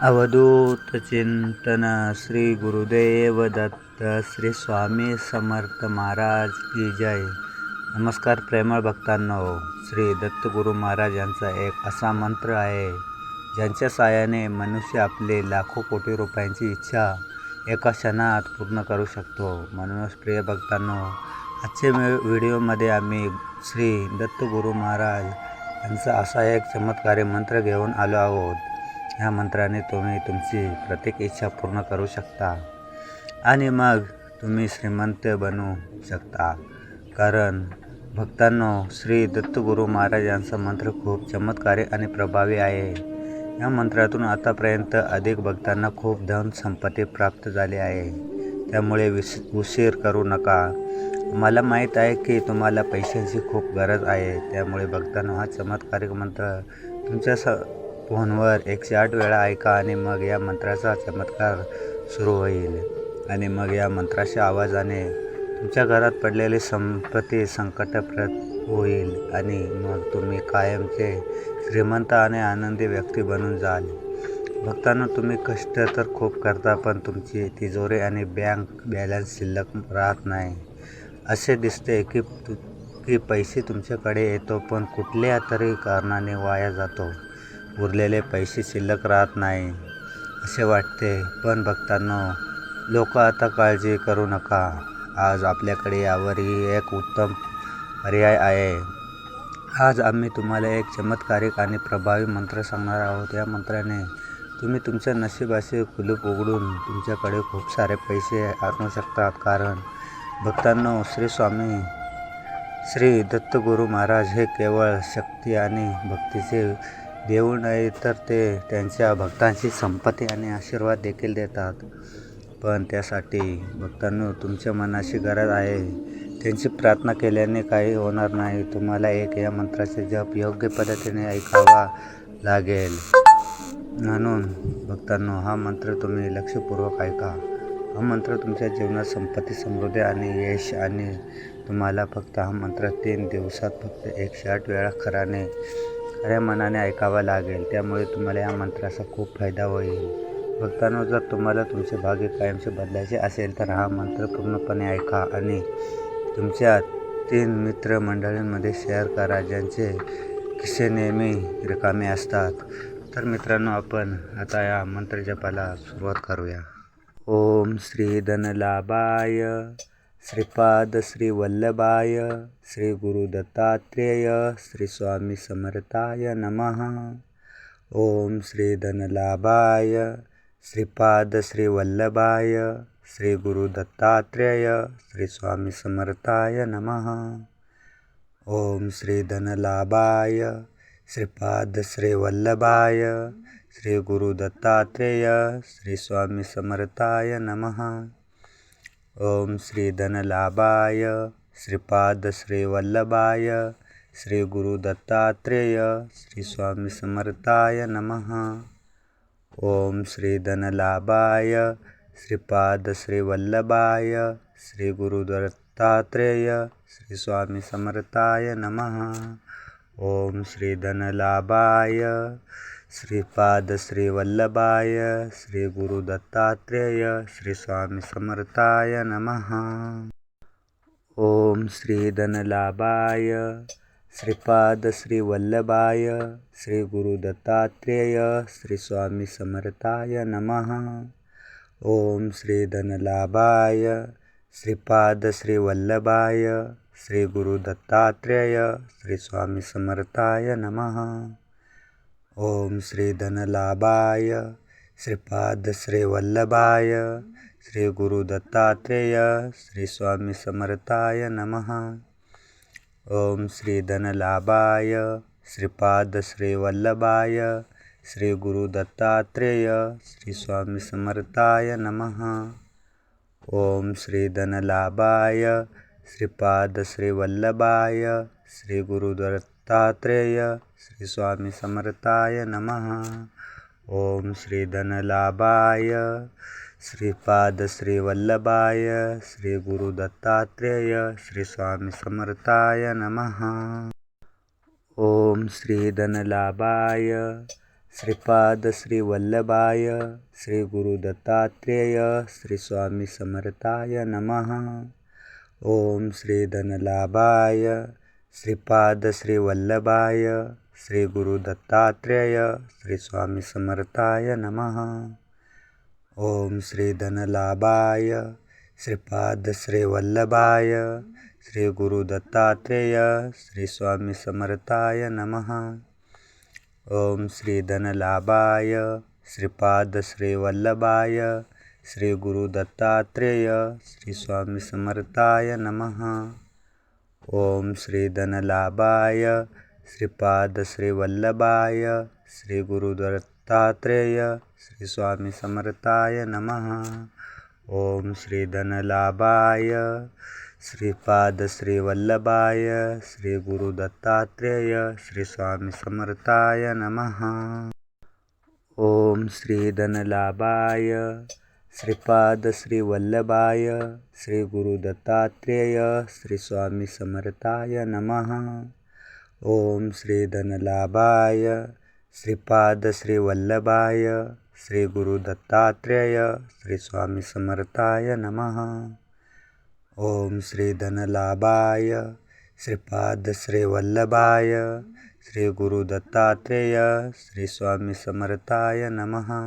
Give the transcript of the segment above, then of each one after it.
अवधूत चिंतन श्री गुरुदेव दत्त श्री स्वामी समर्थ महाराज की जय। नमस्कार प्रेमळ भक्तांनो श्री दत्तगुरु महाराज यांचा एक असा मंत्र आहे ज्यांच्या साहाय्याने मनुष्य आपले लाखो कोटी रुपयांची इच्छा एका क्षणात पूर्ण करू शकतो. म्हणूनच प्रिय भक्तांनो आजच्या व्हिडिओमध्ये आम्ही श्री दत्तगुरु महाराज यांचा असा एक चमत्कारी मंत्र घेऊन आलो आहोत. ह्या मंत्राने तुम्ही तुमची प्रत्येक इच्छा पूर्ण करू शकता. आणि मग तुम्ही श्रीमंत बनू शकता. कारण भक्तांनो श्री दत्तगुरु महाराज यांचा मंत्र खूप चमत्कारी आणि प्रभावी आहे. या मंत्रातून आतापर्यंत अधिक भक्तांना खूप धन संपत्ती प्राप्त झाली आहे. त्यामुळे विस उशीर करू नका. मला माहीत आहे की तुम्हाला पैशांची खूप गरज आहे. त्यामुळे भक्तांनो हा चमत्कारिक मंत्र तुमच्या स फोनवर एकशे आठ वेळा ऐका आणि मग या मंत्राचा चमत्कार सुरू होईल. आणि मग या मंत्राच्या आवाजाने तुमच्या घरात पडलेली संपत्ती संकटप्रत होईल आणि मग तुम्ही कायमचे श्रीमंत आणि आनंदी व्यक्ती बनून जाल. भक्तांना तुम्ही कष्ट तर खूप करता पण तुमची तिजोरी आणि बँक बॅलन्स शिल्लक राहत नाही. असे दिसते की तु की पैसे तुमच्याकडे येतो पण कुठल्या तरी कारणाने वाया जातो. उरलेले पैसे शिल्लक राहत नाही असे वाटते. पण भक्तांनो लोक आता काळजी करू नका. आज आपल्याकडे यावरही एक उत्तम पर्याय आहे. आज आम्ही तुम्हाला एक चमत्कारिक आणि प्रभावी मंत्र सांगणार आहोत. या मंत्राने तुम्ही तुमच्या नशिबाचे कुलूप उघडून तुमच्याकडे खूप सारे पैसे आणू शकतात. कारण भक्तांनो श्री स्वामी श्री दत्तगुरु महाराज हे केवळ शक्ती आणि भक्तीचे देऊ नये तर ते त्यांच्या भक्तांची संपत्ती आणि आशीर्वाद देखील देतात. पण त्यासाठी भक्तांनो तुमच्या मनाची गरज आहे. त्यांची प्रार्थना केल्याने काही होणार नाही. तुम्हाला एक या मंत्राचे जप योग्य पद्धतीने ऐकावा लागेल. म्हणून भक्तांनो हा मंत्र तुम्ही लक्षपूर्वक ऐका. हा मंत्र तुमच्या जीवनात संपत्ती समृद्धी आणि यश आणि तुम्हाला फक्त हा मंत्र तीन दिवसात फक्त एकशे आठ वेळा खराने खऱ्या मनाने ऐकावा लागेल. त्यामुळे तुम्हाला या मंत्राचा खूप फायदा होईल. भक्तांनो जर तुम्हाला तुमचे भाग्य कायमचे बदलायचे असेल तर हा मंत्र पूर्णपणे ऐका आणि तुमच्या तीन मित्र मंडळींमध्ये शेअर करा ज्यांचे किस्से नेहमी रिकामे असतात. तर मित्रांनो आपण आता या मंत्रजपाला सुरुवात करूया. ओम श्री धनलाभाय. श्रीपाद श्री वल्लभाय श्री गुरु दत्तात्रेय श्री स्वामी समर्थाय नमः। ओम श्री धनलाभाय श्रीपाद श्री वल्लभाय श्री गुरु दत्तात्रेय श्री स्वामी समर्थाय नमः। ओम श्री धनलाभाय श्रीपाद श्री वल्लभाय श्री गुरु दत्तात्रेय श्री स्वामी समर्थाय नमः। ओम श्री धनलाभाय श्रीपाद श्री वल्लभाय श्री गुरु दत्तात्रेय श्री स्वामी समर्थाय नमः। ओम श्री धनलाभाय श्रीपाद श्री वल्लभाय श्री गुरु दत्तात्रेय श्री स्वामी समर्थाय नमः। ओम श्री धनलाभाय श्रीपाद श्री वल्लभाय श्री गुरु दत्तात्रेय श्री स्वामी समर्थाय नमः। ओम श्री धनलाभाय श्रीपाद श्री वल्लभाय श्री गुरु दत्तात्रेय श्री स्वामी समर्थाय नमः। ओम श्री धनलाभाय श्रीपाद श्री वल्लभाय श्री गुरु दत्तात्रेय श्री स्वामी समर्थाय नमः। ओम श्री धनलाभाय श्रीपाद श्री वल्लभाय श्री गुरु दत्तात्रेय श्री स्वामी समर्थाय नमः। ओम श्री धनलाभाय श्रीपाद श्री वल्लभाय श्री गुरु दत्तात्रेय श्री स्वामी समर्थाय नमः। ओम श्री धनलाभाय श्रीपाद श्री वल्लभाय श्री गुरु दत्तात्रेय श्री स्वामी समर्थाय नमः। ओम श्री धनलाभाय श्रीपाद श्री वल्लभाय श्री गुरु दत्तात्रेय श्री स्वामी समर्थाय नमः। ओम श्री धनलाभाय श्रीपाद श्री वल्लभाय श्री गुरु दत्तात्रेय श्री स्वामी समर्थाय नमः। ओम श्री धनलाभाय श्रीपाद श्री वल्लभाय श्री गुरु दत्तात्रेय श्री स्वामी समर्थाय नमः। ओम श्री धनलाभाय श्रीपाद श्री वल्लभाय श्री गुरु दत्तात्रेय श्री स्वामी समर्थाय नमः। ओम श्री धनलाभाय श्रीपाद श्री वल्लभाय श्री गुरु दत्तात्रेय श्री स्वामी समर्थाय नमः। ओम श्री धनलाभाय श्रीपाद श्रीवल्लभाय श्री गुरुदत्तात्रेय श्री स्वामी समर्थाय नमः। ओम श्री धनलाभाय श्रीपाद श्रीवल्लभाय श्री गुरुदत्तात्रेय श्री स्वामी समर्थाय नमः। ओम श्री धनलाभाय श्रीपाद श्री वल्लभाय श्री गुरु दत्तात्रेय श्री स्वामी समर्थाय नमः। ओम श्री धनलाभाय श्रीपाद श्री वल्लभाय श्री गुरु दत्तात्रेय श्री स्वामी समर्थाय नमः। ओम श्री धनलाभाय श्रीपाद श्री वल्लभाय श्री गुरु दत्तात्रेय श्री स्वामी समर्थाय नमः।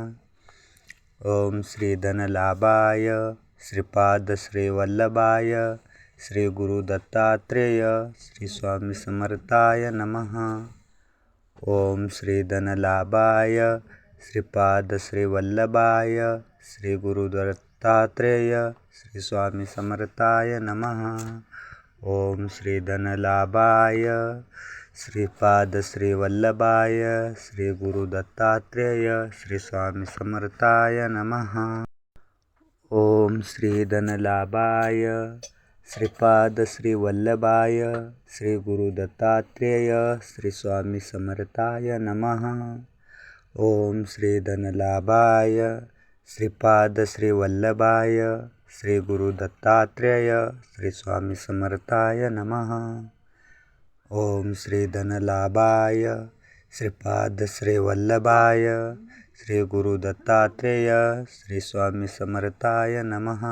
ओम श्री धनलाभाय श्रीपाद श्री वल्लभाय श्री गुरु दत्तात्रेय श्री स्वामी समर्थाय नमः। ओम श्री धनलाभाय श्रीपाद श्री वल्लभाय श्री गुरु दत्तात्रेय श्री स्वामी समर्थाय नमः। ओम श्री धनलाभाय श्रीपाद श्री वल्लभाय श्री गुरु दत्तात्रेय श्री स्वामी समर्थाय नमः। ओम श्री धनलाभाय श्रीपाद श्री वल्लभाय श्री गुरु दत्तात्रेय श्री स्वामी समर्थाय नमः। ओम श्री धनलाभाय श्रीपाद श्री वल्लभाय श्री गुरु दत्तात्रेय श्री स्वामी समर्थाय नमः। ओम श्री धनलाभाय श्रीपाद श्री वल्लभाय श्री गुरु दत्तात्रेय श्री स्वामी समर्थाय नमः।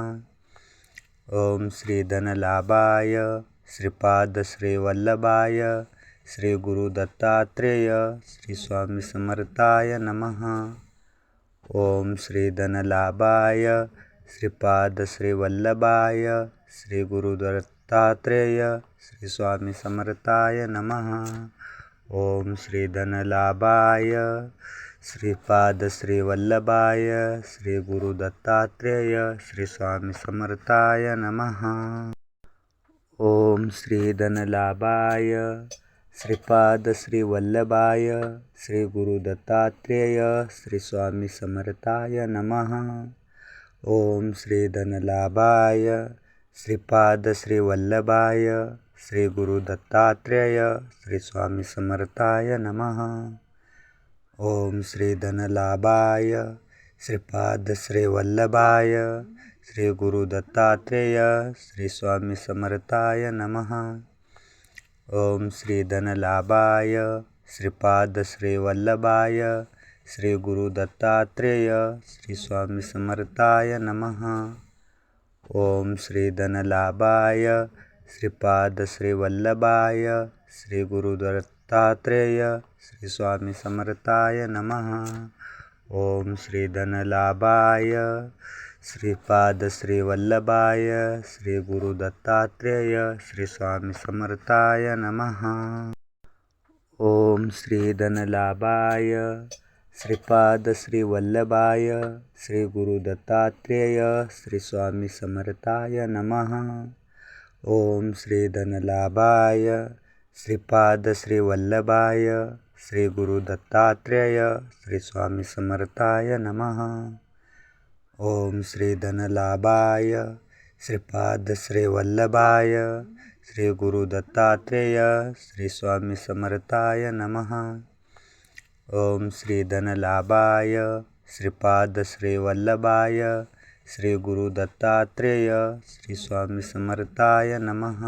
ओम श्री धनलाभाय श्रीपाद श्री वल्लभाय श्री गुरु दत्तात्रेय श्री स्वामी समर्थाय नमः। ओम श्री धनलाभाय श्रीपाद श्री वल्लभाय श्री श्री स्वामी समर्थाय नमः। ओम श्री धनलाभाय श्रीपाद श्री वल्लभाय श्री श्री स्वामी समर्थाय नमः। ओम श्री धनलाभाय श्रीपाद श्री वल्लभाय श्री श्री स्वामी समर्थाय नमः। ओम श्री धनलाभाय श्रीपाद श्री वल्लभाय श्री गुरु दत्तात्रेय श्री स्वामी समर्थाय नमः। ओम श्री धनलाभाय श्रीपाद श्री वल्लभाय श्री गुरु दत्तात्रेय श्री स्वामी समर्थाय नमः। ओम श्री धनलाभाय श्रीपाद श्री वल्लभाय श्री गुरु दत्तात्रेय श्री स्वामी समर्थाय नमः। ओम श्री धनलाभाय श्रीपाद श्री वल्लभाय श्री गुरु दत्तात्रेय श्री स्वामी समर्थाय नमः। ओम श्री धनलाभाय श्रीपाद श्री वल्लभाय श्री गुरु दत्तात्रेय श्री स्वामी समर्थाय नमः। ओम श्री धनलाभाय श्रीपाद श्री वल्लभाय श्री गुरु दत्तात्रेय श्री स्वामी समर्थाय नमः। ओम श्री धनलाभाय श्रीपाद श्री वल्लभाय श्री गुरु दत्तात्रेय श्री स्वामी समर्थाय नमः। ओम श्री धनलाभाय श्रीपाद श्री वल्लभाय श्री गुरु दत्तात्रेय श्री स्वामी समर्थाय नमः। ओम श्री धनलाभाय श्रीपाद श्री वल्लभाय श्री गुरु दत्तात्रेय श्री स्वामी समर्थाय नमः।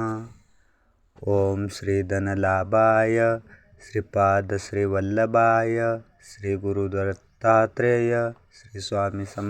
ओम श्री धनलाभाय श्रीपाद श्री वल्लभाय श्री गुरु दत्तात्रेय श्री स्वामी सम